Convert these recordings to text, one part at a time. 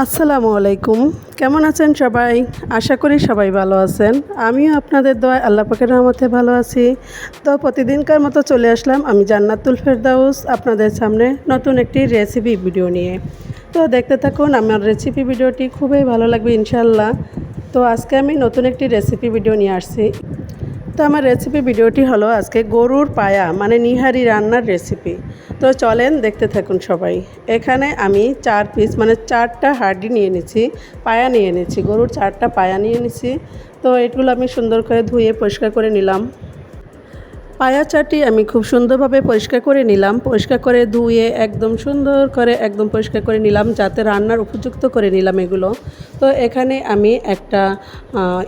আসসালামু আলাইকুম। কেমন আছেন সবাই? আশা করি সবাই ভালো আছেন। আমিও আপনাদের দোয়া আল্লাহ পাকের রহমতে ভালো আছি। তো প্রতিদিনকার মতো চলে আসলাম আমি জান্নাতুল ফেরদাউস আপনাদের সামনে নতুন একটি রেসিপি ভিডিও নিয়ে। তো দেখতে থাকুন, আমার রেসিপি ভিডিওটি খুবই ভালো লাগবে ইনশাল্লাহ তো আজকে আমি নতুন একটি রেসিপি ভিডিও নিয়ে আসছি। তো আমার রেসিপি ভিডিওটি হলো আজকে গরুর পায়া মানে নিহারি রান্নার রেসিপি তো চলেন দেখতে থাকুন সবাই। এখানে আমি চার পিস মানে চারটা হাড্ডি নিয়ে নিচ্ছি পায়া নিয়ে নিচ্ছি গরুর চারটা পায়া নিয়ে নিচ্ছি তো এগুলো আমি সুন্দর করে ধুয়ে পরিষ্কার করে নিলাম। পায়া চাটি আমি খুব সুন্দরভাবে পরিষ্কার করে নিলাম। পরিষ্কার করে ধুয়ে একদম সুন্দর করে একদম পরিষ্কার করে নিলাম, যাতে রান্নার উপযুক্ত করে নিলাম এগুলো। তো এখানে আমি একটা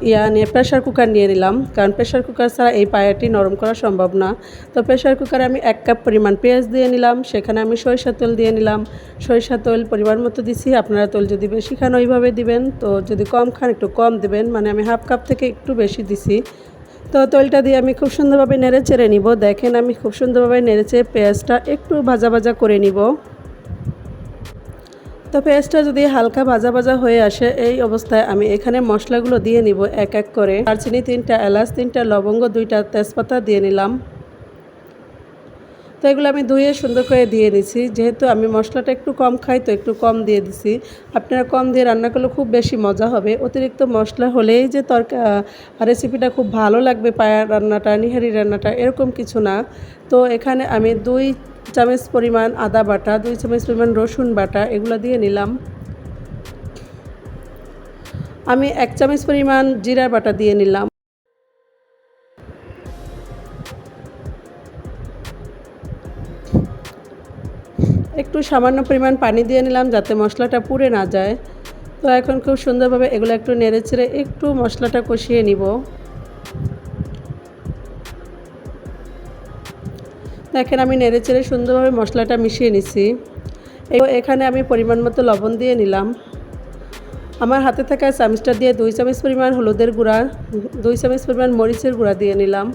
ইয়া নিয়ে প্রেশার কুকার নিয়ে নিলাম, কারণ প্রেশার কুকার ছাড়া এই পায়াটি নরম করা সম্ভব না। তো প্রেশার কুকারে আমি এক কাপ পরিমাণ পেঁয়াজ দিয়ে নিলাম, সেখানে আমি সরিষা তেল দিয়ে নিলাম। সরিষা তেল পরিমাণ মতো দিছি, আপনারা তেল যদি বেশি খান ওইভাবে দিবেন, তো যদি কম খান একটু কম দেবেন মানে আমি হাফ কাপ থেকে একটু বেশি দিছি। তো তৈলটা দিয়ে আমি খুব সুন্দরভাবে নেড়ে চেড়ে নিব। দেখেন আমি খুব সুন্দরভাবে নেড়েছে পেঁয়াজটা একটু ভাজা ভাজা করে নিব। তো পেঁয়াজটা যদি হালকা ভাজা ভাজা হয়ে আসে, এই অবস্থায় আমি এখানে মশলাগুলো দিয়ে নিব এক এক করে। দারচিনি তিনটা, এলাচ তিনটা, লবঙ্গ দুইটা, তেজপাতা দিয়ে নিলাম। তো এগুলো আমি ধুয়ে সুন্দর করে দিয়ে নিছি যেহেতু আমি মশলাটা একটু কম খাই, তো একটু কম দিয়ে দিছি। আপনারা কম দিয়ে রান্না করলে খুব বেশি মজা হবে। অতিরিক্ত মশলা হলেই যে তরকা রেসিপিটা খুব ভালো লাগবে পায়া রান্নাটা, নিহারি রান্নাটা, এরকম কিছু না। তো এখানে আমি দুই চামচ পরিমাণ আদা বাটা, দুই চামচ পরিমাণ রসুন বাটা, এগুলো দিয়ে নিলাম। আমি এক চামচ পরিমাণ জিরা বাটা দিয়ে নিলাম। একটু সামান্য পরিমাণ পানি দিয়ে নিলাম যাতে মশলাটা পুড়ে না যায়। তো এখন খুব সুন্দরভাবে এগুলো একটু নেড়ে চেড়ে একটু মশলাটা কষিয়ে নিব। দেখেন আমি নেড়ে চেড়ে সুন্দরভাবে মশলাটা মিশিয়ে নিছি। এখানে আমি পরিমাণ মতো লবণ দিয়ে নিলাম। আমার হাতে থাকা চামচটা দিয়ে দুই চামচ পরিমাণ হলুদের গুঁড়া, দুই চামচ পরিমাণ মরিচের গুঁড়া দিয়ে নিলাম।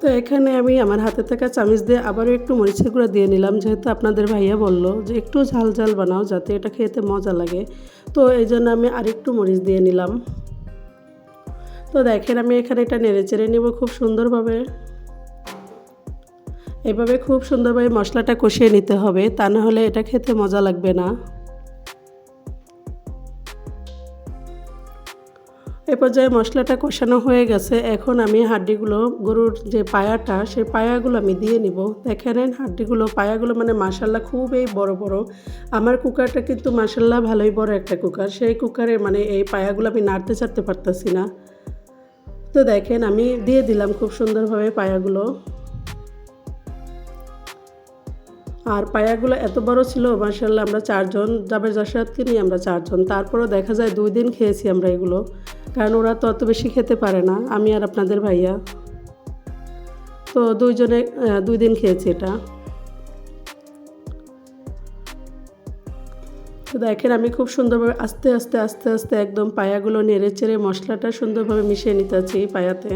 তো এখানে আমি আমার হাতে থাকা চামিচ দিয়ে আবারও একটু মরিচের গুঁড়া দিয়ে নিলাম, যেহেতু আপনাদের ভাইয়া বলল যে একটু ঝাল ঝাল বানাও যাতে এটা খেতে মজা লাগে। তো এই জন্য আমি আরেকটু মরিচ দিয়ে নিলাম। তো দেখেন আমি এখানে এটা নেড়ে চেড়ে নেব খুব সুন্দরভাবে। এভাবে খুব সুন্দরভাবে মশলাটা কষিয়ে নিতে হবে, তা না হলে এটা খেতে মজা লাগবে না। এ পর্যায়ে মশলাটা কষানো হয়ে গেছে। এখন আমি হাড্ডিগুলো, গরুর যে পায়াটা, সেই পায়াগুলো আমি দিয়ে নিব। দেখেন হাড্ডিগুলো, পায়াগুলো মানে মাসাল্লা খুবই বড় বড়। আমার কুকারটা কিন্তু মাসাল্লাহ ভালোই বড় একটা কুকার। সেই কুকারে মানে এই পায়াগুলো আমি নাড়তে চাড়তে পারতেছি না। তো দেখেন আমি দিয়ে দিলাম খুব সুন্দরভাবে পায়াগুলো। আর পায়াগুলো এত বড় ছিল মার্শাল্লাহ আমরা চারজন, জাবের জাসাদকে নিয়ে আমরা চারজন। তারপরও দেখা যায় দুই দিন খেয়েছি আমরা এগুলো। কারণ ওরা তো অত বেশি খেতে পারে না, আমি আর আপনাদের ভাইয়া। তো দুইজনে দুই দিন খেয়েছি এটা। তো দেখেন, আমি খুব সুন্দরভাবে আস্তে আস্তে আস্তে আস্তে একদম পায়াগুলো নেড়ে চেড়ে মশলাটা সুন্দরভাবে মিশিয়ে নিতেছি পায়াতে।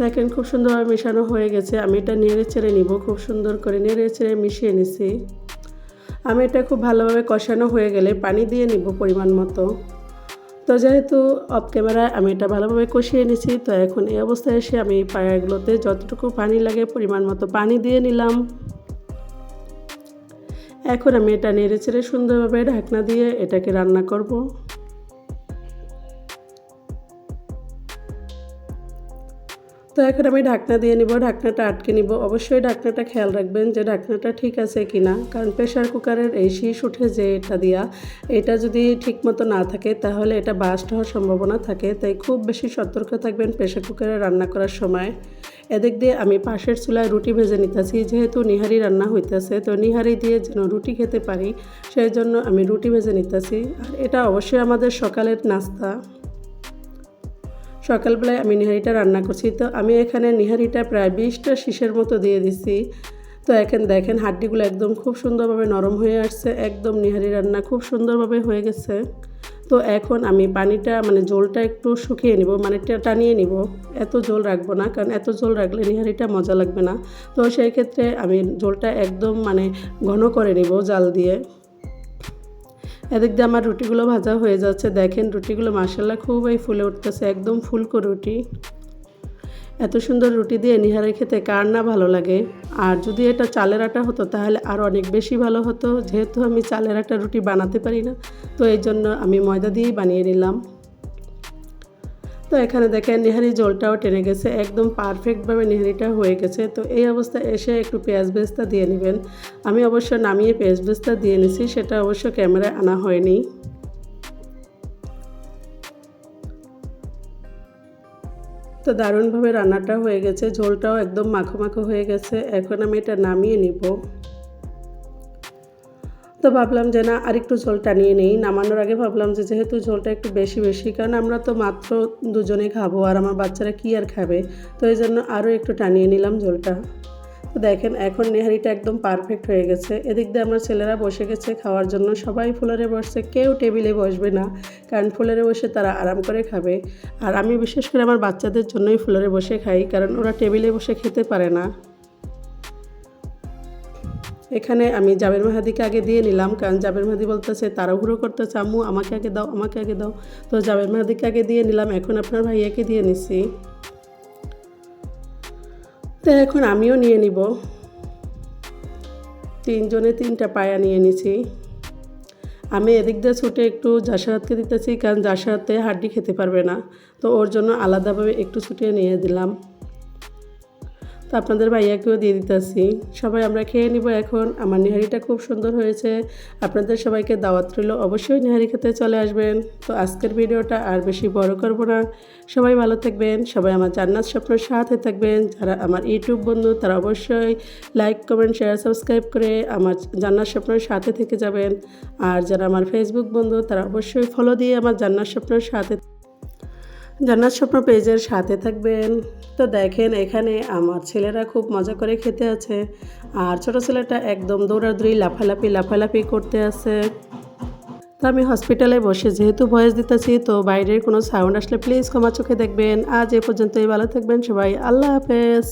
দেখেন, খুব সুন্দরভাবে মেশানো হয়ে গেছে। আমি এটা নেড়ে চেড়ে নিব, খুব সুন্দর করে নেড়ে চেড়ে মিশিয়ে নিছি। আমি এটা খুব ভালোভাবে কষানো হয়ে গেলে পানি দিয়ে নিব পরিমাণ মতো। তো যেহেতু অফ ক্যামেরায় আমি এটা ভালোভাবে কষিয়ে নিছি, তো এখন এই অবস্থায় এসে আমি পায়াগুলোতে যতটুকু পানি লাগে, পরিমাণ মতো পানি দিয়ে নিলাম। এখন আমি এটা নেড়ে চেড়ে সুন্দরভাবে ঢাকনা দিয়ে এটাকে রান্না করব। তো এখন আমি ঢাকনা দিয়ে নিব, ঢাকনাটা আটকে নিব। অবশ্যই ঢাকনাটা খেয়াল রাখবেন যে ঢাকনাটা ঠিক আছে কি না, কারণ প্রেশার কুকারের এই শীষ উঠে যে এটা দিয়া, এটা যদি ঠিক মতো না থাকে তাহলে এটা বাস্ট হওয়ার সম্ভাবনা থাকে। তাই খুব বেশি সতর্ক থাকবেন প্রেশার কুকারে রান্না করার সময়। এদিক দিয়ে আমি পাশের চুলায় রুটি ভেজে নিতেছি, যেহেতু নিহারি রান্না হইতেছে, তো নিহারি দিয়ে যেন রুটি খেতে পারি, সেই জন্য আমি রুটি ভেজে নিতেছি। আর এটা অবশ্যই আমাদের সকালের নাস্তা। সকালবেলায় আমি নিহারিটা রান্না করছি। তো আমি এখানে নিহারিটা প্রায় বিশটা শীষের মতো দিয়ে দিছি। তো এখন দেখেন হাড্ডিগুলো একদম খুব সুন্দরভাবে নরম হয়ে আসছে। একদম নিহারি রান্না খুব সুন্দরভাবে হয়ে গেছে। তো এখন আমি পানিটা মানে জলটা একটু শুকিয়ে নিব মানে টানিয়ে নিব। এত জল রাখব না, কারণ এত জল রাখলে নিহারিটা মজা লাগবে না। তো সেই ক্ষেত্রে আমি জলটা একদম মানে ঘন করে নিব জাল দিয়ে। এদিক দিয়ে আমার রুটিগুলো ভাজা হয়ে যাচ্ছে। দেখেন রুটিগুলো মাসাল্লা খুবই ফুলে উঠতেছে, একদম ফুলকো রুটি। এত সুন্দর রুটি দিয়ে নিহারে খেতে কার না ভালো লাগে। আর যদি এটা চালের আটা হতো, তাহলে আর অনেক বেশি ভালো হতো। যেহেতু আমি চালের আটা রুটি বানাতে পারি না, তো এই জন্য আমি ময়দা দিয়েই বানিয়ে নিলাম। তো এখানে দেখেন নিহারি জলটাও টেনে গেছে, একদম পারফেক্টভাবে নিহারিটা হয়ে গেছে। তো এই অবস্থায় এসে একটু পেঁয়াজ বেস্তা দিয়ে নেবেন। আমি অবশ্য নামিয়ে পেঁয়াজ বেস্তা দিয়ে নিছি, সেটা অবশ্য ক্যামেরায় আনা হয়নি। তো দারুণভাবে রান্নাটা হয়ে গেছে, ঝোলটাও একদম মাখো মাখো হয়ে গেছে। এখন আমি এটা নামিয়ে নিব। তো ভাবলাম যে না, আরেকটু ঝোলটা নিয়ে নেই। নামানোর আগে ভাবলাম যে যেহেতু ঝোলটা একটু বেশি বেশি, কারণ আমরা তো মাত্র দুজনে খাব আর আমার বাচ্চারা কী আর খাবে? তো এই জন্য আরও একটু টানিয়ে নিলাম ঝোলটা। তো দেখেন, এখন নেহারিটা একদম পারফেক্ট হয়ে গেছে। এদিক দিয়ে আমার ছেলেরা বসে গেছে খাওয়ার জন্য। সবাই ফুলারে বসছে, কেউ টেবিলে বসবে না, কারণ ফুলারে বসে তারা আরাম করে খাবে। আর আমি বিশেষ করে আমার বাচ্চাদের জন্যই ফুলারে বসে খাই, কারণ ওরা টেবিলে বসে খেতে পারে না। এখানে আমি জাবের মাহাদিকে আগে দিয়ে নিলাম, কারণ জাবের মাহাদি বলতেছে, তাড়াহুড়ো করতেছে আম্মু, আমাকে আগে দাও, আমাকে আগে দাও। তো জাবের মাহাদিকে আগে দিয়ে নিলাম, এখন আপনার ভাইয়াকে দিয়ে নিছি। তো এখন আমিও নিয়ে নিব। তিনজনে তিনটা পায়া নিয়ে নিছি। আমি এদিক দিয়ে ছুটে একটু জাসারাতকে দিতেছি, কারণ জাসারাতে হাড্ডি খেতে পারবে না। তো ওর জন্য আলাদাভাবে একটু ছুটিয়ে নিয়ে দিলাম। তো আপনাদের ভাইয়াকেও দিয়ে দিতেছি। সবাই আমরা খেয়ে নিব এখন। আমার নিহারিটা খুব সুন্দর হয়েছে। আপনাদের সবাইকে দাওয়াত রইল। অবশ্যই নিহারি খেতে চলে আসবেন। তো আজকের ভিডিওটা আর বেশি বড় করব না। সবাই ভালো থাকবেন। সবাই আমার জান্নাত স্বপ্নের সাথে থাকবেন। যারা আমার ইউটিউব বন্ধু, তারা অবশ্যই লাইক, কমেন্ট, শেয়ার, সাবস্ক্রাইব করে আমার জান্নাত স্বপ্নের সাথে থেকে যাবেন। আর যারা আমার ফেসবুক বন্ধু, তারা অবশ্যই ফলো দিয়ে আমার জান্নাত স্বপ্নের সাথে জান্নাত স্বপ্ন পেজের সাথে থাকবেন। তো দেখেন, এখানে আমার ছেলেরা খুব মজা করে খেতে আছে। আর ছোট ছেলেটা একদম দৌড়াদৌড়ি, লাফালাফি লাফালাফি করতে আছে। তো আমি হসপিটালে বসে যেহেতু ভয়েস দিতেছি, তো বাইরের কোনো সাউন্ড আসলে প্লিজ ক্ষমা চোখে দেখবেন। আজ এ পর্যন্তই, ভালো থাকবেন সবাই। আল্লাহ হাফেজ।